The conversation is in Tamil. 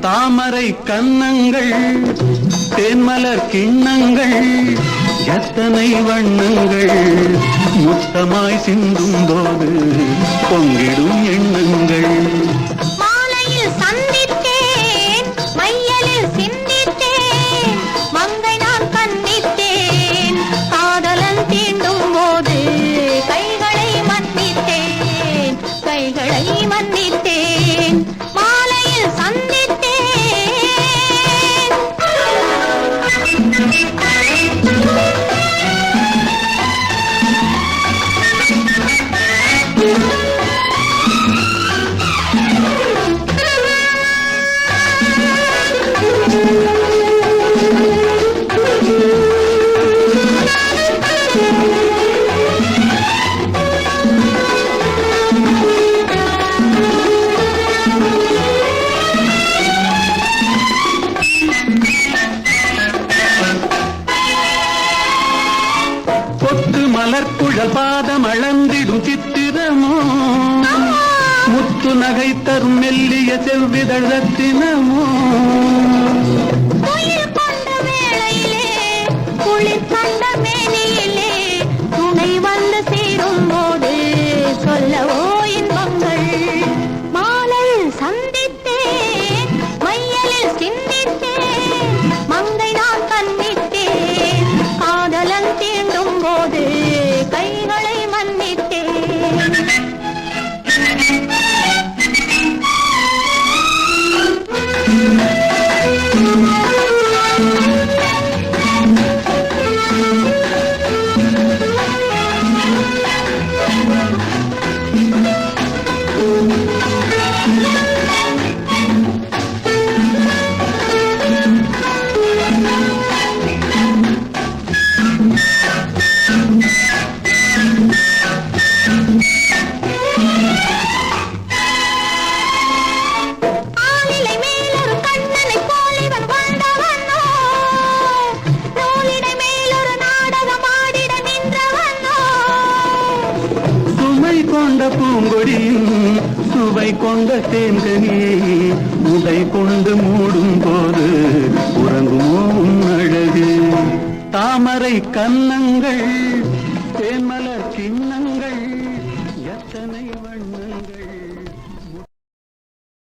தாமரை கன்னங்கள் தேன்மலர் கிண்ணங்கள் எத்தனை வண்ணங்கள் மொத்தமாய் சிந்தும் போது பொங்கிடும் எண்ணங்கள். மன்னித்தேன் மன்னி மலர்குழல் பாதம் அளந்திடும் சித்திரமோ? முத்து நகை தரும் மெல்லிய செவ்விதழத்தினமோ பூங்கொடியும் சுவை கொண்ட தேன்கனியை உடை கொண்டு மூடும் போது உறங்குமோ உன் அழகு தாமரை கன்னங்கள் தேன்மலர் கிண்ணங்கள் எத்தனை வண்ணங்கள்.